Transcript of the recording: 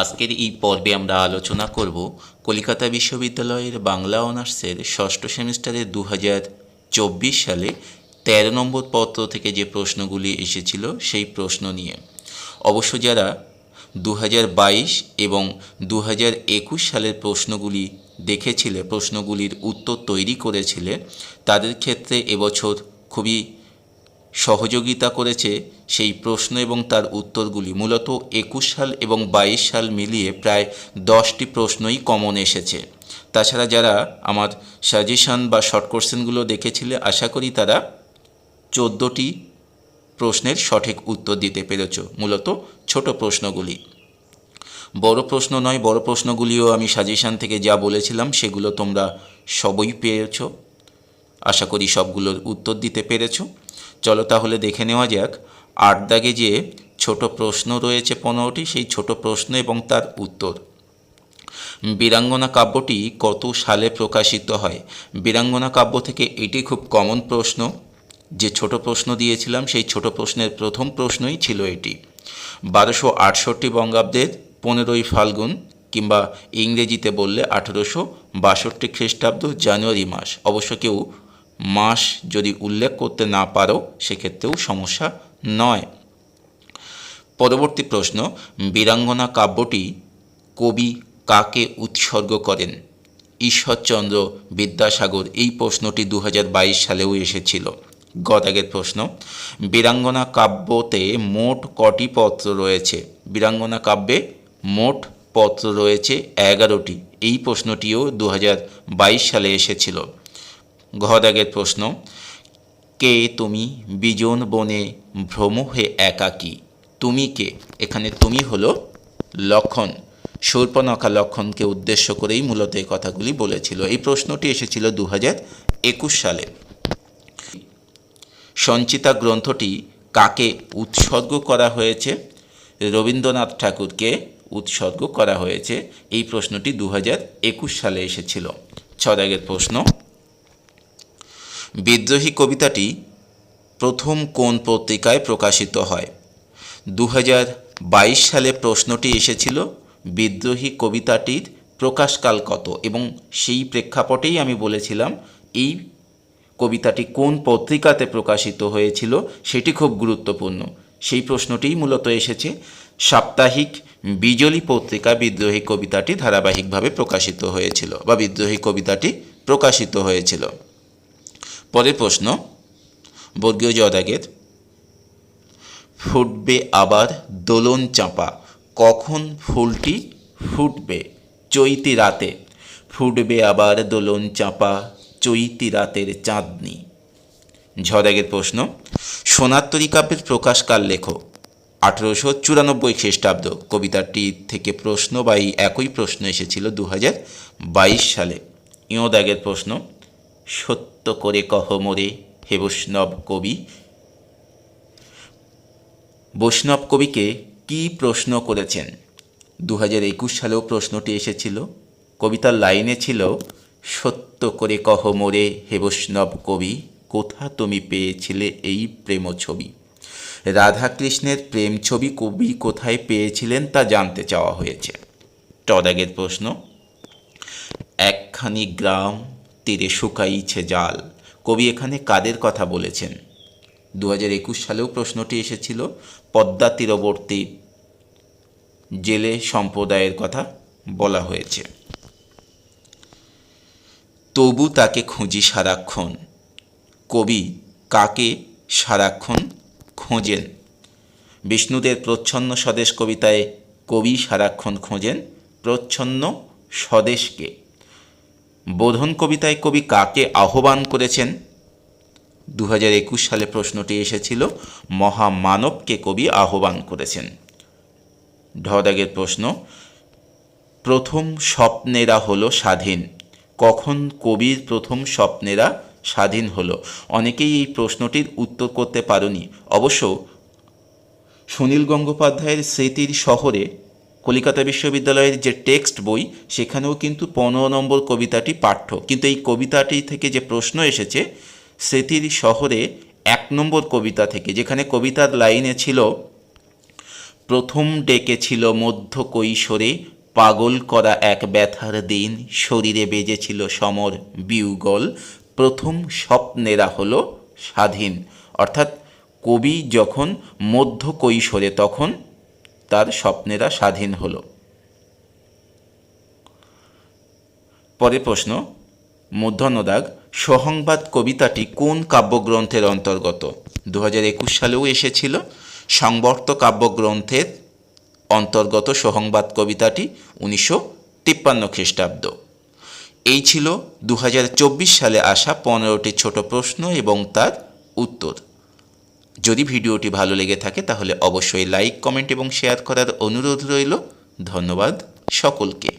আজকের এই পর্বে আমরা আলোচনা করব কলিকাতা বিশ্ববিদ্যালয়ের বাংলা অনার্সের ষষ্ঠ সেমিস্টারে দু হাজার চব্বিশ সালে তেরো নম্বর পত্র থেকে যে প্রশ্নগুলি এসেছিল সেই প্রশ্ন নিয়ে। অবশ্য যারা দু হাজার বাইশ এবং দু হাজার একুশ সালের প্রশ্নগুলি দেখেছিলে, প্রশ্নগুলির উত্তর তৈরি করেছিলে, তাদের ক্ষেত্রে এবছর খুবই সহযোগিতা করেছে সেই প্রশ্ন এবং তার উত্তরগুলি মূলত একুশ সাল এবং বাইশ সাল মিলিয়ে প্রায় দশটি প্রশ্নই কমন এসেছে। তাছাড়া যারা আমার সাজেশান বা শর্ট কোশ্চেনগুলো দেখেছিলে, আশা করি তারা চোদ্দোটি প্রশ্নের সঠিক উত্তর দিতে পেরেছ, মূলত ছোট প্রশ্নগুলি। বড় প্রশ্ন নয়, বড় প্রশ্নগুলিও আমি সাজেশান থেকে যা বলেছিলাম সেগুলো তোমরা সবই পেয়েছ। আশা করি সবগুলোর উত্তর দিতে পেরেছ। চলো তাহলে দেখে নেওয়া যাক। আট দাগে যে ছোট প্রশ্ন রয়েছে পনেরোটি, সেই ছোট প্রশ্ন এবং তার উত্তর। বীরাঙ্গনা কাব্যটি কত সালে প্রকাশিত হয়? বীরাঙ্গনা কাব্য থেকে এটি খুব কমন প্রশ্ন। যে ছোট প্রশ্ন দিয়েছিলাম, সেই ছোট প্রশ্নের প্রথম প্রশ্নই ছিল এটি। বারোশো আটষট্টি বঙ্গাব্দের পনেরোই ফাল্গুন কিংবা ইংরেজিতে বললে আঠেরোশো বাষট্টি খ্রিস্টাব্দ জানুয়ারি মাস। অবশ্য কেউ মাস যদি উল্লেখ করতে না পারো, সেক্ষেত্রেও সমস্যা নয়। পরবর্তী প্রশ্ন, বীরাঙ্গনা কাব্যটি কবি কাকে উৎসর্গ করেন? ঈশ্বরচন্দ্র বিদ্যাসাগর এই প্রশ্নটি দু হাজার বাইশ সালেও এসেছিল। গত গদাগের প্রশ্ন, বীরাঙ্গনা কাব্যতে মোট কটি পত্র রয়েছে? বীরাঙ্গনা কাব্যে মোট পত্র রয়েছে এগারোটি। এই প্রশ্নটিও দু হাজার বাইশ সালে এসেছিল। ঘদাগের প্রশ্ন, কে তুমি? বিজন বনে ভ্রম হে একাকী। তুমি কে? এখানে তুমি হলো লক্ষণ। সূর্পনখা লক্ষণকে উদ্দেশ্য করেই মূলত এই কথাগুলি বলেছিল। এই প্রশ্নটি এসেছিল দু একুশ সালে। সঞ্চিতা গ্রন্থটি কাকে উৎসর্গ করা হয়েছে? রবীন্দ্রনাথ ঠাকুরকে উৎসর্গ করা হয়েছে। এই প্রশ্নটি দু হাজার একুশ সালে এসেছিল। ছদাগের প্রশ্ন বিদ্রোহী কবিতাটি প্রথম কোন পত্রিকায় প্রকাশিত হয়? দু হাজার বাইশ সালে প্রশ্নটি এসেছিল, বিদ্রোহী কবিতাটির প্রকাশকাল কত? এবং সেই প্রেক্ষাপটেই আমি বলেছিলাম, এই কবিতাটি কোন পত্রিকাতে প্রকাশিত হয়েছিল সেটি খুব গুরুত্বপূর্ণ। সেই প্রশ্নটিই মূলত এসেছে, সাপ্তাহিক বিজলি পত্রিকা বিদ্রোহী কবিতাটি ধারাবাহিকভাবে প্রকাশিত হয়েছিল বা বিদ্রোহী কবিতাটি প্রকাশিত হয়েছিল। পরের প্রশ্ন, বর্গীয় জদাগের ফুটবে আবার দোলন চাঁপা, কখন ফুলটি ফুটবে? চৈতি রাতে ফুটবে আবার দোলন চাঁপা, চৈতি রাতের চাঁদনি। ঝদাগের প্রশ্ন সোনাত্তরী কাব্যের প্রকাশকাল লেখো, আঠেরোশো চুরানব্বই খ্রিস্টাব্দ। কবিতাটি থেকে প্রশ্ন বা এই একই প্রশ্ন এসেছিল দু হাজার বাইশ সালে। ইঁদাগের প্রশ্ন সত্য করে কহ মোরে, হে বৈষ্ণব কবি। বৈষ্ণব কবিকে কি প্রশ্ন করেছেন? দু হাজার একুশ সালেও প্রশ্নটি এসেছিল। কবিতার লাইনে ছিল, সত্য করে কহ মোরে, হে বৈষ্ণব কবি, কোথা তুমি পেয়েছিলে এই প্রেম ছবি? রাধাকৃষ্ণের প্রেম ছবি কবি কোথায় পেয়েছিলেন তা জানতে চাওয়া হয়েছে। টদাগের প্রশ্ন, একখানি গ্রাম তীরে শুকাইছে জাল। কবি এখানে কাদের কথা বলেছেন? দু হাজার একুশ সালেও প্রশ্নটি এসেছিল, পদ্মা তীরবর্তী জেলে সম্প্রদায়ের কথা বলা হয়েছে। তবু তাকে খুঁজি সারাক্ষণ। কবি কাকে সারাক্ষণ খোঁজেন? বিষ্ণুদের প্রচ্ছন্ন স্বদেশ কবিতায় কবি সারাক্ষণ খোঁজেন প্রচ্ছন্ন স্বদেশকে। বোধন কবিতায় কবি কাকে আহ্বান করেছেন? দু হাজার একুশ সালে প্রশ্নটি এসেছিল, মহামানবকে কবি আহ্বান করেছেন। ঢদাগের প্রশ্ন, প্রথম স্বপ্নেরা হলো স্বাধীন, কখন কবির প্রথম স্বপ্নেরা স্বাধীন হলো? অনেকেই এই প্রশ্নটির উত্তর করতে পারোনি। অবশ্য সুনীল গঙ্গোপাধ্যায়ের স্মৃতির শহরে কলিকাতা বিশ্ববিদ্যালয়ের যে টেক্সট বই, সেখানেও কিন্তু পনেরো নম্বর কবিতাটি পাঠ্য। কিন্তু এই কবিতাটি থেকে যে প্রশ্ন এসেছে স্মৃতির শহরে এক নম্বর কবিতা থেকে, যেখানে কবিতার লাইনে ছিল, প্রথম ডেকেছিল মধ্য কৈশোরে, পাগল করা এক ব্যথার দিন, শরীরে বেজেছিল সমর বিউগল, প্রথম স্বপ্নেরা হলো স্বাধীন। অর্থাৎ কবি যখন মধ্য কৈশোরে, তখন তার স্বপ্নেরা স্বাধীন হল। পরে প্রশ্ন, মধ্যাহ্নদাগ সহংবাদ কবিতাটি কোন কাব্যগ্রন্থের অন্তর্গত? দু হাজার একুশ সালেও এসেছিল। সংবর্ত কাব্যগ্রন্থের অন্তর্গত সহংবাদ কবিতাটি উনিশশো তিপ্পান্ন খ্রিস্টাব্দ। এই ছিল দু হাজার চব্বিশ সালে আসা পনেরোটি ছোট প্রশ্ন এবং তার উত্তর। যদি ভিডিওটি ভালো লেগে থাকে, তাহলে অবশ্যই লাইক কমেন্ট এবং শেয়ার করার অনুরোধ রইল। ধন্যবাদ সকলকে।